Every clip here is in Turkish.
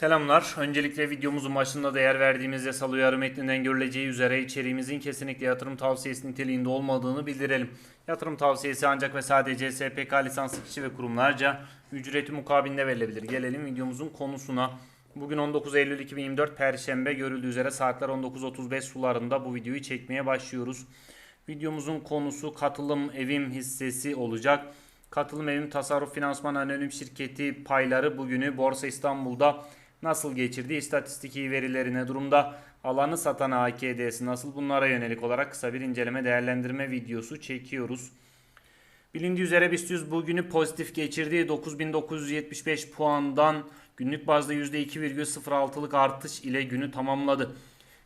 Selamlar. Öncelikle videomuzun başında değer verdiğimiz yasal uyarı metninden görüleceği üzere içeriğimizin kesinlikle yatırım tavsiyesi niteliğinde olmadığını bildirelim. Yatırım tavsiyesi ancak ve sadece SPK lisanslı kişi ve kurumlarca ücreti mukabilinde verilebilir. Gelelim videomuzun konusuna. Bugün 19 Eylül 2024 Perşembe görüldüğü üzere saatler 19.35 sularında bu videoyu çekmeye başlıyoruz. Videomuzun konusu katılım evim hissesi olacak. Katılım evim tasarruf finansman anonim şirketi payları bugünü Borsa İstanbul'da nasıl geçirdi? İstatistiki verilerine durumda alanı satan AKD'si nasıl bunlara yönelik olarak kısa bir inceleme değerlendirme videosu çekiyoruz. Bilindiği üzere BIST 100 bugünü pozitif geçirdi. 9975 puandan günlük bazda %2,06'lık artış ile günü tamamladı.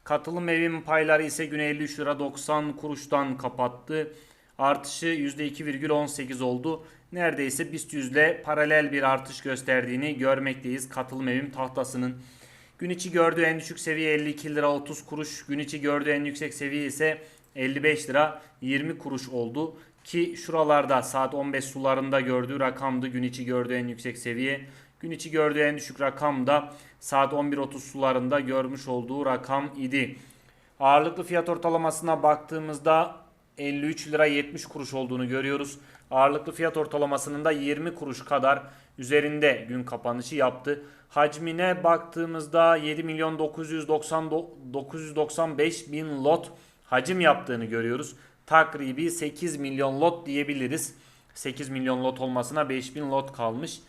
Katılım evim payları ise güne 53 lira 90 kuruştan kapattı. Artışı %2,18 oldu. Neredeyse BIST 100 ile paralel bir artış gösterdiğini görmekteyiz. Katılım evim tahtasının. Gün içi gördüğü en düşük seviye 52 lira 30 kuruş. Gün içi gördüğü en yüksek seviye ise 55 lira 20 kuruş oldu. Ki şuralarda saat 15 sularında gördüğü rakamdı. Gün içi gördüğü en yüksek seviye. Gün içi gördüğü en düşük rakam da saat 11.30 sularında görmüş olduğu rakam idi. Ağırlıklı fiyat ortalamasına baktığımızda 53 lira 70 kuruş olduğunu görüyoruz. Ağırlıklı fiyat ortalamasının da 20 kuruş kadar üzerinde gün kapanışı yaptı. Hacmine baktığımızda 7 milyon 990 995 bin lot hacim yaptığını görüyoruz. Takribi 8 milyon lot diyebiliriz. 8 milyon lot olmasına 5 bin lot kalmış.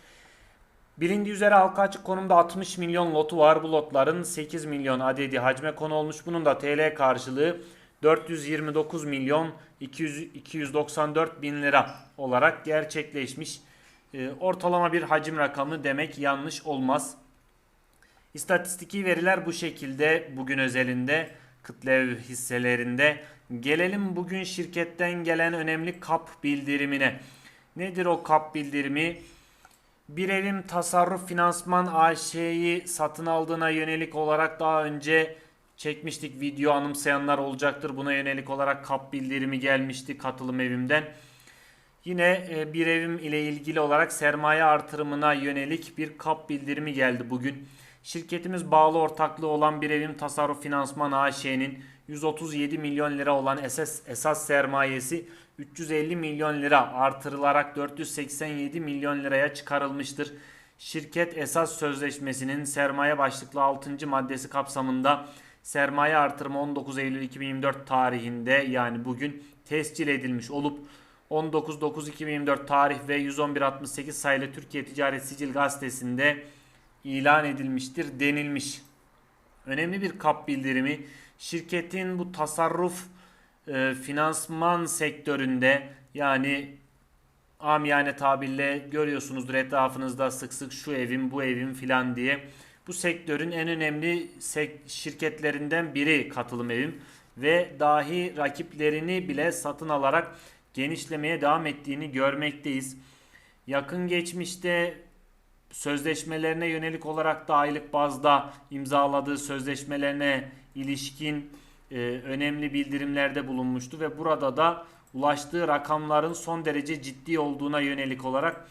Bilindiği üzere halka açık konumda 60 milyon lotu var. Bu lotların 8 milyon adedi hacme konu olmuş. Bunun da TL karşılığı 429 milyon 200, 294 bin lira olarak gerçekleşmiş. Ee, ortalama bir hacim rakamı demek yanlış olmaz. İstatistiki veriler bu şekilde bugün özelinde Kıtlev hisselerinde. Gelelim bugün şirketten gelen önemli kap bildirimine. Nedir o kap bildirimi? Bir evim tasarruf finansman AŞ'yi satın aldığına yönelik olarak daha önce çekmiştik video anımsayanlar olacaktır. Buna yönelik olarak kap bildirimi gelmişti katılım evimden. Yine e, bir evim ile ilgili olarak sermaye artırımına yönelik bir kap bildirimi geldi bugün. Şirketimiz bağlı ortaklığı olan bir evim tasarruf finansman AŞ'nin 137 milyon lira olan esas, esas sermayesi 350 milyon lira artırılarak 487 milyon liraya çıkarılmıştır. Şirket esas sözleşmesinin sermaye başlıklı 6. maddesi kapsamında sermaye artırımı 19 Eylül 2024 tarihinde yani bugün tescil edilmiş olup 19.9.2024 tarih ve 111.68 sayılı Türkiye Ticaret Sicil Gazetesi'nde ilan edilmiştir denilmiş. Önemli bir kap bildirimi şirketin bu tasarruf e, finansman sektöründe yani amiyane tabirle görüyorsunuzdur etrafınızda sık sık şu evim bu evim filan diye. Bu sektörün en önemli sek- şirketlerinden biri katılım evim ve dahi rakiplerini bile satın alarak genişlemeye devam ettiğini görmekteyiz. Yakın geçmişte sözleşmelerine yönelik olarak da aylık bazda imzaladığı sözleşmelerine ilişkin e, önemli bildirimlerde bulunmuştu ve burada da ulaştığı rakamların son derece ciddi olduğuna yönelik olarak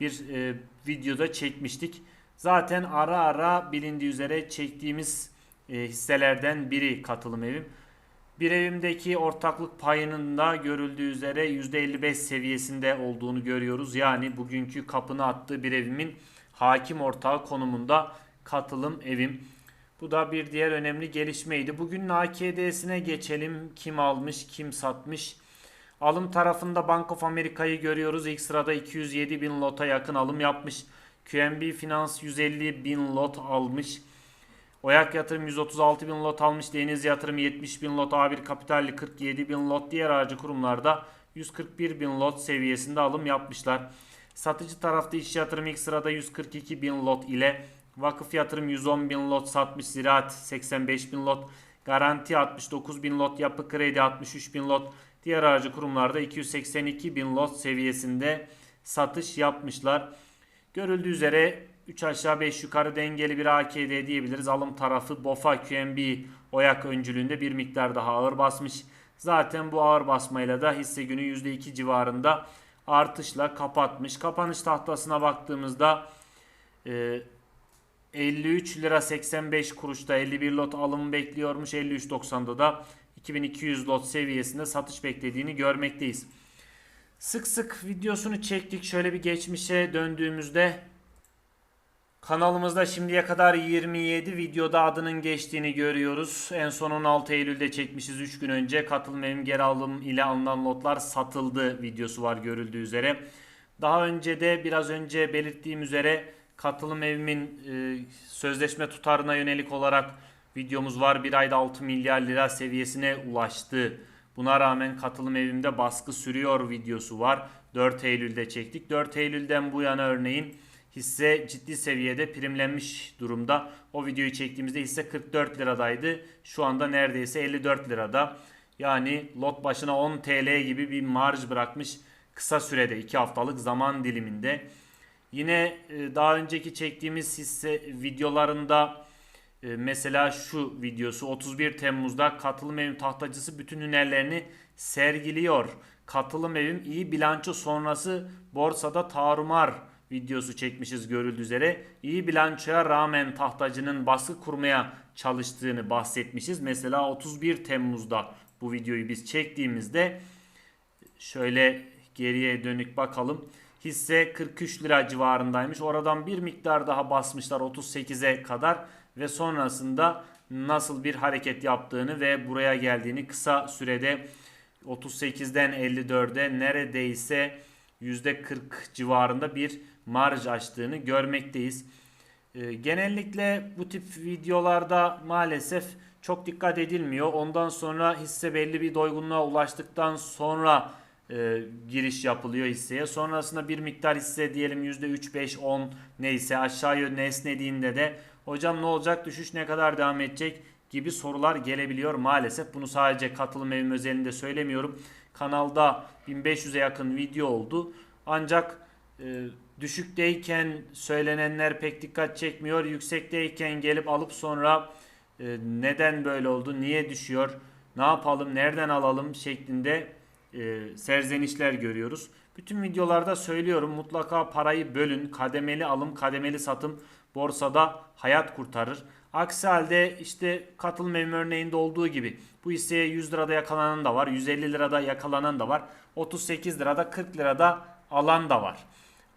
bir e, videoda çekmiştik. Zaten ara ara bilindiği üzere çektiğimiz e, hisselerden biri katılım evim. Bir evimdeki ortaklık payının da görüldüğü üzere %55 seviyesinde olduğunu görüyoruz. Yani bugünkü kapını attığı bir evimin hakim ortağı konumunda katılım evim. Bu da bir diğer önemli gelişmeydi. Bugün AKD'sine geçelim. Kim almış, kim satmış? Alım tarafında Bank of America'yı görüyoruz. İlk sırada 207 bin lota yakın alım yapmış. QNB Finans 150 bin lot almış. Oyak Yatırım 136 bin lot almış. Deniz Yatırım 70 bin lot. A1 Kapitalli 47 bin lot. Diğer aracı kurumlarda 141 bin lot seviyesinde alım yapmışlar. Satıcı tarafta iş yatırım ilk sırada 142 bin lot ile vakıf yatırım 110 bin lot satmış. Ziraat 85 bin lot. Garanti 69 bin lot. Yapı kredi 63 bin lot. Diğer aracı kurumlarda 282 bin lot seviyesinde satış yapmışlar. Görüldüğü üzere 3 aşağı 5 yukarı dengeli bir AKD diyebiliriz. Alım tarafı BOFA QNB Oyak öncülüğünde bir miktar daha ağır basmış. Zaten bu ağır basmayla da hisse günü %2 civarında artışla kapatmış. Kapanış tahtasına baktığımızda e, 53 lira 85 kuruşta 51 lot alımı bekliyormuş. 53.90'da da 2200 lot seviyesinde satış beklediğini görmekteyiz. Sık sık videosunu çektik. Şöyle bir geçmişe döndüğümüzde kanalımızda şimdiye kadar 27 videoda adının geçtiğini görüyoruz. En son 16 Eylül'de çekmişiz 3 gün önce. Katılım geri alım ile alınan lotlar satıldı videosu var görüldüğü üzere. Daha önce de biraz önce belirttiğim üzere katılım evimin e, sözleşme tutarına yönelik olarak videomuz var. Bir ayda 6 milyar lira seviyesine ulaştı. Buna rağmen katılım evimde baskı sürüyor videosu var. 4 Eylül'de çektik. 4 Eylül'den bu yana örneğin hisse ciddi seviyede primlenmiş durumda. O videoyu çektiğimizde hisse 44 liradaydı. Şu anda neredeyse 54 lirada. Yani lot başına 10 TL gibi bir marj bırakmış kısa sürede 2 haftalık zaman diliminde. Yine e, daha önceki çektiğimiz hisse videolarında mesela şu videosu 31 Temmuz'da katılım evim tahtacısı bütün hünerlerini sergiliyor. Katılım evim iyi bilanço sonrası borsada tarumar videosu çekmişiz görüldüğü üzere. İyi bilançoya rağmen tahtacının baskı kurmaya çalıştığını bahsetmişiz. Mesela 31 Temmuz'da bu videoyu biz çektiğimizde şöyle geriye dönük bakalım. Hisse 43 lira civarındaymış. Oradan bir miktar daha basmışlar 38'e kadar ve sonrasında nasıl bir hareket yaptığını ve buraya geldiğini kısa sürede 38'den 54'e neredeyse %40 civarında bir marj açtığını görmekteyiz. Ee, genellikle bu tip videolarda maalesef çok dikkat edilmiyor. Ondan sonra hisse belli bir doygunluğa ulaştıktan sonra e, giriş yapılıyor hisseye. Sonrasında bir miktar hisse diyelim %3, 5, 10 neyse aşağı yönlü esnediğinde de hocam ne olacak düşüş ne kadar devam edecek gibi sorular gelebiliyor maalesef. Bunu sadece katılım evim özelinde söylemiyorum. Kanalda 1500'e yakın video oldu. Ancak e, düşükteyken söylenenler pek dikkat çekmiyor. Yüksekteyken gelip alıp sonra e, neden böyle oldu, niye düşüyor, ne yapalım, nereden alalım şeklinde e, serzenişler görüyoruz. Bütün videolarda söylüyorum mutlaka parayı bölün. Kademeli alım, kademeli satım borsada hayat kurtarır. Aksi halde işte katılım örneğinde olduğu gibi bu hisseye 100 lirada yakalanan da var, 150 lirada yakalanan da var, 38 lirada 40 lirada alan da var.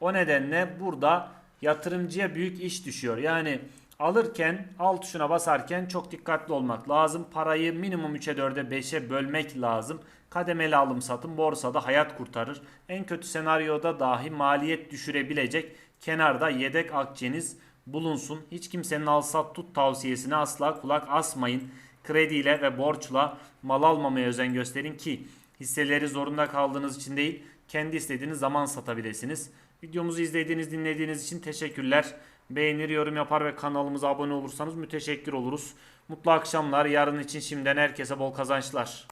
O nedenle burada yatırımcıya büyük iş düşüyor. Yani alırken alt tuşuna basarken çok dikkatli olmak lazım. Parayı minimum 3'e 4'e 5'e bölmek lazım. Kademeli alım satım borsada hayat kurtarır. En kötü senaryoda dahi maliyet düşürebilecek kenarda yedek akçeniz bulunsun. Hiç kimsenin al sat tut tavsiyesine asla kulak asmayın. Krediyle ve borçla mal almamaya özen gösterin ki hisseleri zorunda kaldığınız için değil kendi istediğiniz zaman satabilirsiniz. Videomuzu izlediğiniz dinlediğiniz için teşekkürler. Beğenir, yorum yapar ve kanalımıza abone olursanız müteşekkir oluruz. Mutlu akşamlar. Yarın için şimdiden herkese bol kazançlar.